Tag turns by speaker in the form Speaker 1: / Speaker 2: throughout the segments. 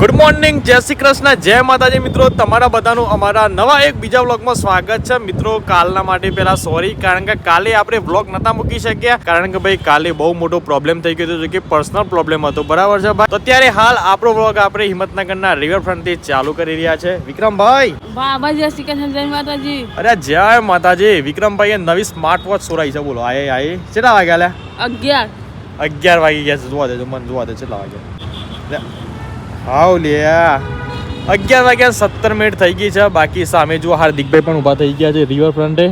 Speaker 1: Good morning જય શ્રી કૃષ્ણ જય માતાજી મિત્રો. તમારા બધાનું અમારા નવા એક બીજા વ્લોગમાં સ્વાગત છે. મિત્રો કાલના માટે પહેલા સોરી કારણ કે કાલે આપણે વ્લોગ નતા મૂકી શક્યા. કારણ કે ભાઈ કાલે બહુ મોટો પ્રોબ્લેમ થઈ ગયો હતો કે પર્સનલ પ્રોબ્લેમ હતો. બરાબર છે ભાઈ? તો અત્યારે હાલ આપણો વ્લોગ આપણે હિંમતનગરના રિવરફ્રન્ટથી ચાલુ કરી રહ્યા છે. વિક્રમભાઈ?
Speaker 2: બાબા જય શ્રી કૃષ્ણ જય માતાજી.
Speaker 1: અરે જય માતાજી. વિક્રમભાઈએ નવી સ્માર્ટ વોચ સોરાઈ છે બોલો. આયે આયે. કેટલા વાગ્યા
Speaker 2: અગિયાર.
Speaker 1: અગિયાર વાગી ગયા છે. જોવા દેજો મને જોવા દે કેટલા વાગ્યા. હાવ લ્યા અગિયાર વાગ્યા સત્તર મિનિટ થઈ ગઈ છે. બાકી સામે જો હાર્દિકભાઈ પણ ઊભા થઈ ગયા છે રિવરફ્રન્ટે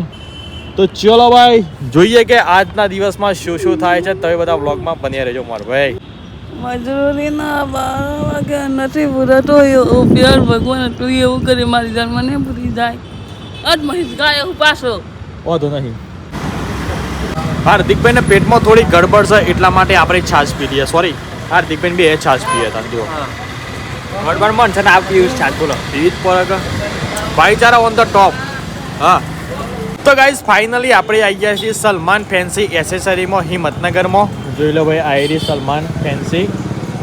Speaker 1: તો ચલો ભાઈ જોઈએ કે આજના દિવસમાં શું શું થાય છે. તમે બધા વ્લોગમાં બન્યા રહેજો મારો ભાઈ
Speaker 2: મજૂરીના બાર વાગે નથી પૂરતો પ્યાર ભગવાન તું એવું કરી મારી જાન મને પૂરી જાય. અજ મહિત ગાય ઉપાસો પાછો.
Speaker 1: વાંધો નહીં. હાર્દિકભાઈને પેટમાં થોડી ગડબડ છે એટલા માટે આપણે છાશ પી લઈએ. સોરી હાર્દિકભાઈ બે છાશ પીએ હતા જુઓ. ગડબડ મન છે ને આ પીવું છાશ બોલો. વિવિધ પર ભાઈચારા ઓન ધ ટોપ હા. તો ગાઈઝ ફાઇનલી આપણે આવી ગયા છીએ સલમાન ફેન્સી એસેસરીમાં હિંમતનગરમાં. જોઈ લો સલમાન ફેન્સી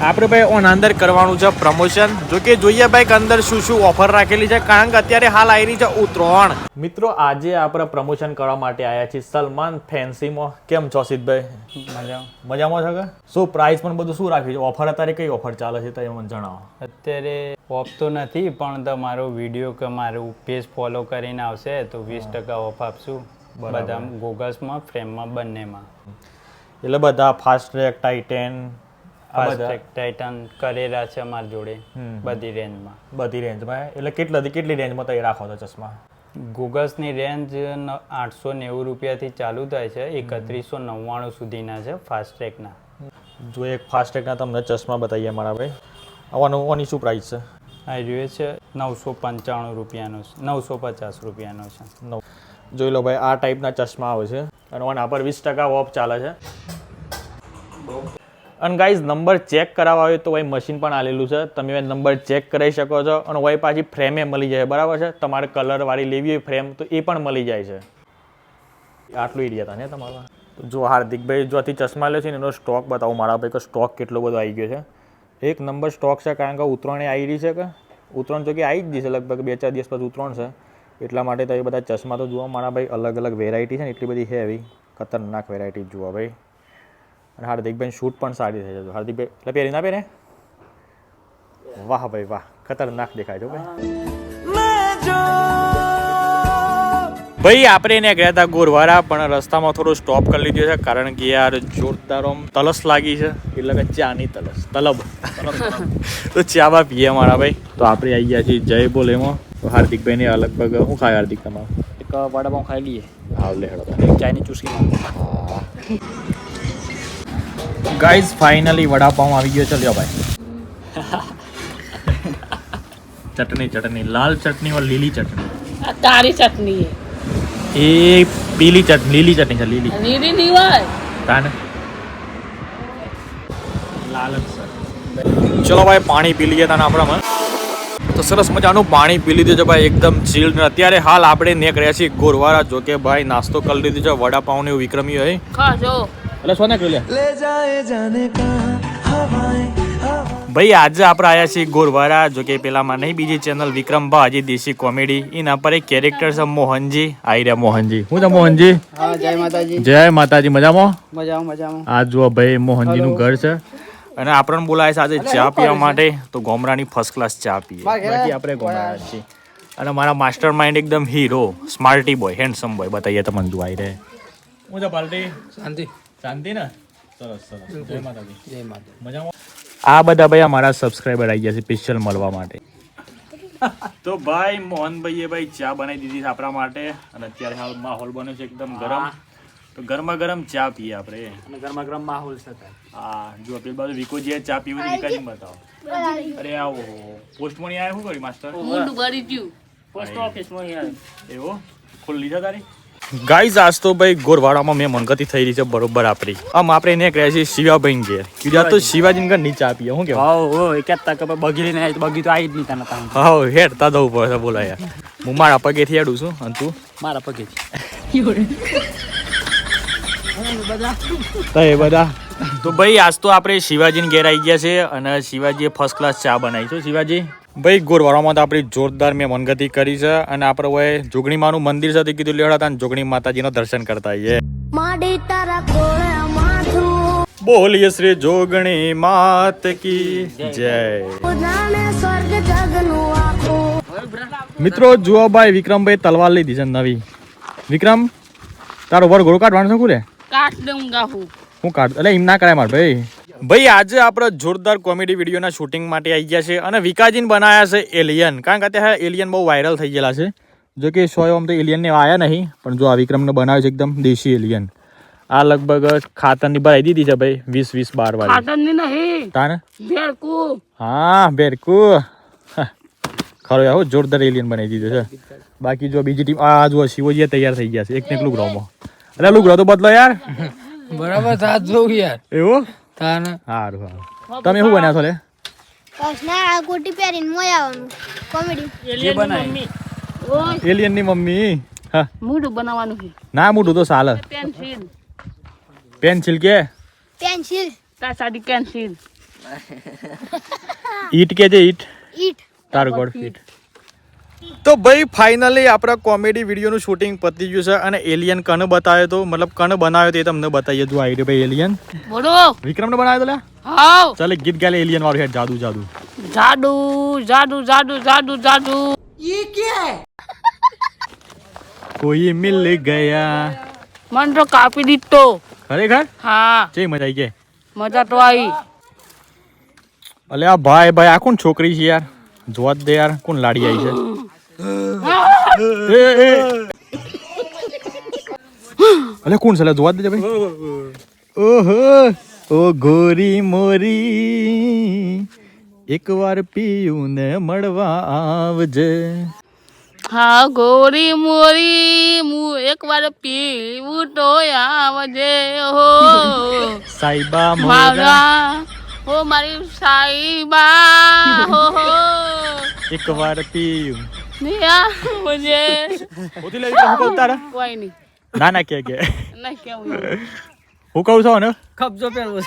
Speaker 1: આપણે ભાઈ ઓન અંદર કરવાનું છે પ્રમોશન જો કે જોઈએ ભાઈ અંદર શું શું ઓફર રાખેલી છે કારણ કે અત્યારે હાલ આવી રહી છે ઉત્તરાયણ. મિત્રો આજે આપણે પ્રમોશન કરવા માટે આવ્યા છીએ સલમાન ફેન્સીમાં. કેમ છો સિદ્ધભાઈ
Speaker 3: મજા
Speaker 1: મજામાં છો કે? શું પ્રાઇસ પણ બધું શું રાખ્યું છે? ઓફર અત્યારે કઈ ઓફર ચાલે છે તમે મને જણાવો.
Speaker 3: અત્યારે ઓફ તો નથી પણ તમારો વીડિયો કે મારું પેજ ફોલો કરીને આવશે તો વીસ ટકા ઓફ આપશું. બધા ગોગલ્સમાં ફ્રેમમાં બંનેમાં.
Speaker 1: એટલે બધા fast track Titan
Speaker 3: fast Titan કરેલા છે અમારી જોડે. બધી રેન્જમાં.
Speaker 1: બધી રેન્જમાં એટલે કેટલી કેટલી રેન્જમાં તમે રાખો છો ચશ્મા?
Speaker 3: ગુગલ્સની રેન્જ આઠસો નેવું રૂપિયાથી ચાલુ થાય છે એકત્રીસો નવ્વાણું સુધીના છે ફાસ્ટ્રેકના
Speaker 1: જો એક ફાસ્ટ્રેકના તમને ચશ્મા બતાવીએ મારા ભાઈ. આવવાનું આની શું પ્રાઇસ છે?
Speaker 3: આ જોઈએ છે નવસો પંચાણું રૂપિયાનો છે નવસો પચાસ રૂપિયાનો છે.
Speaker 1: નવ જોઈ લો ભાઈ આ ટાઈપના ચશ્મા આવે છે. અને આના પર વીસ ટકા ઓફ ચાલે છે. અને ગાઈઝ નંબર ચેક કરાવવા હોય તો ભાઈ મશીન પણ આલેલું છે. તમે નંબર ચેક કરાવી શકો છો અને ભાઈ પાછી ફ્રેમે મળી જાય, બરાબર છે? તમારે કલરવાળી લેવી હોય ફ્રેમ તો એ પણ મળી જાય છે. આટલું એરિયા હતા ને તમારા જો હાર્દિકભાઈ જોથી ચશ્મા લે છે ને, એનો સ્ટોક બતાવો મારા ભાઈ કે સ્ટોક કેટલો બધો આવી ગયો છે. એક નંબર સ્ટોક છે, કારણ કે ઉત્તરાયણ આવી રહી છે કે? ઉત્તરાયણ જોકે આવી જ જશે લગભગ બે ચાર દિવસ પછી ઉત્તરાયણ છે. એટલા માટે તો એ બધા ચશ્મા તો જુઓ, મારા ભાઈ અલગ અલગ વેરાયટી છે ને, એટલી બધી એવી ખતરનાક વેરાયટી જોવા ભાઈ. અને હાર્દિકભાઈ શૂટ પણ સારી થઈ જશે. હાર્દિકભાઈ એટલે પહેરી ના? પહેરે વાહ ભાઈ વાહ ખતરનાક દેખાય છે ભાઈ. ભાઈ આપણે એને ગયા હતા ગોરવારા પણ રસ્તામાં થોડું સ્ટોપ કરી લીધું છે કારણ કે યાર જોરદાર તલસ લાગી છે. એટલે કે ચાની તલસ તલબ. તો ચાવા પીએ મારા ભાઈ. તો આપણે આવી ગયા છીએ જય બોલ એમાં. તો હાર્દિકભાઈને લગભગ શું ખાય હાર્દિક તમારું?
Speaker 4: એક વડાપાઉં ખાઈ લઈએ.
Speaker 1: હાવ લે હેડો
Speaker 4: ચાની ચાયની ચૂસકી.
Speaker 1: ગાઈઝ ફાઇનલી વડાપાઉં આવી ગયો. છે લ્યો ભાઈ. ચટણી ચટણી. લાલ ચટણી ઓર લીલી ચટણી?
Speaker 2: આ તારી ચટણી
Speaker 1: એ પીલી ચટણી લીલી ચટણી છે લીલી.
Speaker 2: લીલી ની હોય?
Speaker 1: તાને? લાલ ચલો ભાઈ પાણી પી લઈએ તાને આપણામાં. તો સરસ મજાનું પાણી પી લીધું છે ભાઈ એકદમ ચીલ અત્યારે હાલ આપણે નેક રહ્યા છીએ ગોરવારા જો કે ભાઈ નાસ્તો કરી લીધો છે વડાપાઉં ને વિક્રમી હોય. એટલે સોને કહ્યું લે? ભાઈ આજે આપણે આયા છીએ ગોરવારા જો કે પેલામાં નહીં બીજી ચેનલ વિક્રમ ભાજી દેશી કોમેડી. એના પર એક કેરેક્ટર છે મોહનજી. આઈ રહ્યા મોહનજી. હું છે મોહનજી?
Speaker 4: જય માતાજી.
Speaker 1: જય માતાજી. મજામાં?
Speaker 4: મજામાં મજામાં.
Speaker 1: આ જુઓ ભાઈ મોહનજી નું ઘર છે. અને આપણને બોલાય છે આજે ચા પીવા માટે. તો ગોમરાની ફર્સ્ટ ક્લાસ ચા પીએ. બાકી આપણે ગોમરા છીએ. અને મારા માસ્ટર માઇન્ડ એકદમ hero smarty boy handsome boy બતાવીએ તમને જોવાઈ રહે. હું છે પાર્ટી
Speaker 4: શાંતિ.
Speaker 1: શાંતિ ને સરસ સરસ. જય માતાજી.
Speaker 4: જય માતા
Speaker 1: મજામાં? આ બધા ભાઈ અમારા સબસ્ક્રાઇબર આવી ગયા છે સ્પેશિયલ મળવા માટે. તો ભાઈ મોહનભાઈએ ભાઈ ચા બનાવી દીધી છે આપણા માટે. અને અત્યારે હાલ માહોલ બન્યો છે એકદમ ગરમ. તો ગરમા ગરમ ચા પીએ આપણે.
Speaker 4: અને ગરમા ગરમ માહોલ છે
Speaker 1: હા જો પેલી બાજુ વિકોજીએ ચા પીવી વિકાજી બતાવો. અરે આવો પોસ્ટમોની આવ્યા શું કર્યું માસ્ટર?
Speaker 4: પોસ્ટ ઓફિસમાં
Speaker 1: એવો? ખુલ્લી છે તારી? ગાઈઝ આજ તો ભાઈ ગોરવાડામાં મેં મનગતી થઈ રહી છે બરોબર આપણી. આમ આપણે એને કહે છે શિવાભાઈ ઘેર કીધા તો શિવાજી ને નીચે આપીએ શું કેવું?
Speaker 4: હો ઓ કહેતા કે બગીરી ને બગી તો આવી જ નહીં તને તાણ.
Speaker 1: હેડ તા દઉં પડે બોલા યાર હું મારા પગેથી હેડું છું અને તું?
Speaker 4: મારા પગે.
Speaker 1: તો એ બધા. તો ભાઈ આજ તો આપણે શિવાજીને ઘેર આવી ગયા છે અને શિવાજીએ ફર્સ્ટ ક્લાસ ચા બનાવી છે શિવાજી. ભાઈ ગોરવાડામાં તો આપણી જોરદાર મેં મનગતિ કરી છે અને આપણે હોય જોગણીમાનું મંદિર છે તે કીધું લેવડા હતા જોગણી માતાજીનો દર્શન કરતા આવીએ બોલીએ શ્રી જોગણી માત કી જય. મિત્રો જુઓ ભાઈ વિક્રમભાઈ તલવાર લીધી છે નવી. વિક્રમ તારો વર ઘોડો કાઢવાનો છે કુરે
Speaker 2: કાઢ દઉં ગાહું.
Speaker 1: હું કાઢ એટલે એમ ના કરાય માર ભાઈ. ભાઈ આજે આપણે જોરદાર કોમેડી વિડીયોના શૂટિંગ માટે આવી ગયા છે અને વિકાજીને બનાવ્યા છે એલિયન. કારણ કે અત્યારે એલિયન બહુ વાયરલ થઈ ગયેલા છે. જો કે સો આમ તો એલિયનને આવ્યા નહીં પણ જો આ વિક્રમને બનાવ્યો છે એકદમ દેશી એલિયન. આ લગભગ ખાતરની ભરાઈ દીધી છે ભાઈ વીસ વીસ બાર વાર
Speaker 2: ખાતરની નહીં.
Speaker 1: તાને?
Speaker 2: બેરકુ
Speaker 1: હા બેરકુ ખરો આવો જોરદાર એલિયન બનાવી દીધો છે. બાકી જો બીજી ટીમ આ જો શિવજી તૈયાર થઈ ગયા છે. એક ને એક લુગડોમાં. અરે લુગડો તો બદલો યાર.
Speaker 5: બરાબર સાથ જોઉં યાર.
Speaker 1: એવું?
Speaker 5: તાને.
Speaker 1: હારું હારું. તમે શું બન્યા છો લે?
Speaker 6: કૃષ્ણ આ ગોટી પહેરીને મોય આવવાનું કોમેડી.
Speaker 2: ઓય.
Speaker 1: એલિયનની મમ્મી? હા.
Speaker 2: મૂડું બનાવવાનું છે.
Speaker 1: ના મૂડું તો ચાલે
Speaker 2: પેન્સિલ
Speaker 1: પેન્સિલ કે?
Speaker 6: પેન્સિલ
Speaker 2: તા સાડી પેન્સિલ
Speaker 1: ઈટ કે જે ઈટ?
Speaker 6: ઈટ.
Speaker 1: તારું ગોડ ફીટ. તો ભાઈ ફાઇનલી આપણા કોમેડી વિડીયોનું શૂટિંગ પતી ગયું છે અને એલિયન કણ બતાવ્યો તો મતલબ કણ બનાવ્યો તો એ તમને બતાવીએ. જો આવી રહ્યો ભાઈ એલિયન
Speaker 2: બોલો.
Speaker 1: વિક્રમને બનાવ્યો તો લે?
Speaker 2: હાવ
Speaker 1: ચાલે ગીત ગાલે એલિયન વાળું હેડ જાદુ જાદુ.
Speaker 2: જાદુ જાદુ જાદુ જાદુ જાદુ.
Speaker 1: કોઈ મિલ ગયા.
Speaker 2: મન તો કાપી દીધો.
Speaker 1: ખરેખર?
Speaker 2: હા.
Speaker 1: જે મજા આવી ગઈ?
Speaker 2: મજા તો આવી
Speaker 1: અલે આ ભાઈ ભાઈ આ કોણ છોકરી છે યાર? જોવા દે યાર કોણ લાડી આવી છે. અલે કોણ છે? જોવા દેજે ભાઈ. ઓહો ઓ ગોરી મોરી એકવાર પીયું ને મળવા આવજે.
Speaker 2: હા ગોરી મોરી હું એક વાર પીવું તો આવજે. હો
Speaker 1: સાઈબા મોરા.
Speaker 2: મારા હો મારી સાઈબા હો હો
Speaker 1: એકવાર પીયું હું.
Speaker 2: કોઈ નહીં.
Speaker 1: ના ના કે કે.
Speaker 2: નહીં કેવું
Speaker 1: હું કહું છું ને
Speaker 5: કબજો પહેરવો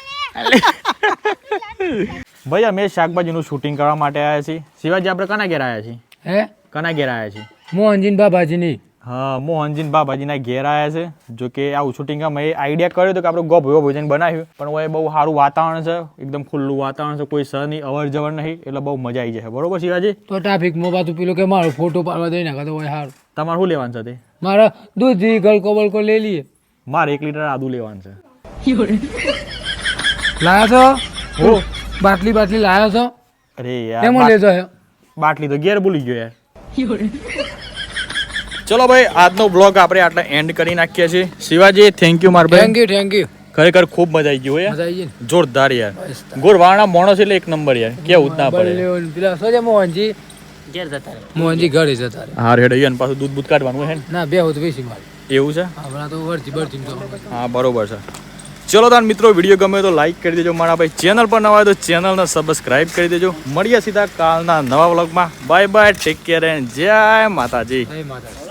Speaker 1: ભાઈ અમે શાકભાજીનું શૂટિંગ કરવા માટે આવ્યા છીએ. શિવાજી આપણે કના ઘેર આવ્યા છીએ?
Speaker 5: હે?
Speaker 1: કના ઘેર આવ્યા છીએ?
Speaker 5: મોહનજીન બાબાજીની.
Speaker 1: હા મોહનજીન બાબાજીના ઘેર આવ્યા છે. જો કે આ શૂટિંગ મેં આઈડિયા કર્યો હતો કે આપણે ભયો ભોજન બનાવ્યું. પણ હવે બહુ સારું વાતાવરણ છે. એકદમ ખુલ્લું વાતાવરણ છે. કોઈ સર નહીં અવર જવર નહીં. એટલે બહુ મજા આવી જાય. બરોબર શિવાજી?
Speaker 5: તો ટ્રાફિકમાં પાછું પેલું કે મારો ફોટો પાડવા દઈ નાખે તો હોય સારું
Speaker 1: તમારે શું લેવાનું છે તે?
Speaker 5: મારા દૂધ ગલકો બલકો લઈ લઈએ.
Speaker 1: મારે એક લીટર આદુ લેવાનું છે.
Speaker 5: લાયા છો?
Speaker 1: હો.
Speaker 5: બાટલી બાટલી લાયા છો?
Speaker 1: અરે યાર
Speaker 5: લેજો
Speaker 1: બાટલી તો ઘેર ભૂલી ગયો યાર. ચલો ભાઈ આજનો બ્લોગ આપણે આટલા એન્ડ કરી નાખીએ છીએ. શિવાજી થેન્ક યુ માર
Speaker 5: થેન્ક યુ થેન્ક યુ
Speaker 1: ખરેખર ખૂબ મજા આવી ગઈ હો યાર.
Speaker 5: મજા આવી ગઈ
Speaker 1: જોરદાર યાર. ગોરવાણા માણસ એટલે એક નંબર યાર. કેવું ના પડે.
Speaker 5: પેલા શું છે મોહનજી?
Speaker 4: ઘેર જતા રહે.
Speaker 5: મોહનજી ઘરે જતા રહે.
Speaker 1: હા રેડ અહીંયા પાછું દૂધ બૂધ કાઢવાનું હે ના?
Speaker 5: બે હોત વેસી મારી.
Speaker 1: એવું છે?
Speaker 5: હમણાં તો વળતી બળતી
Speaker 1: હા બરોબર છે. ચલો તાર મિત્રો વીડિયો ગમે તો લાઈક કરી દેજો મારા ભાઈ. ચેનલ પર નવા હોય તો ચેનલને સબસ્ક્રાઇબ કરી દેજો. મળીએ સીધા કાલના નવા વ્લોગમાં bye bye take care and જય માતાજી.
Speaker 5: જય માતા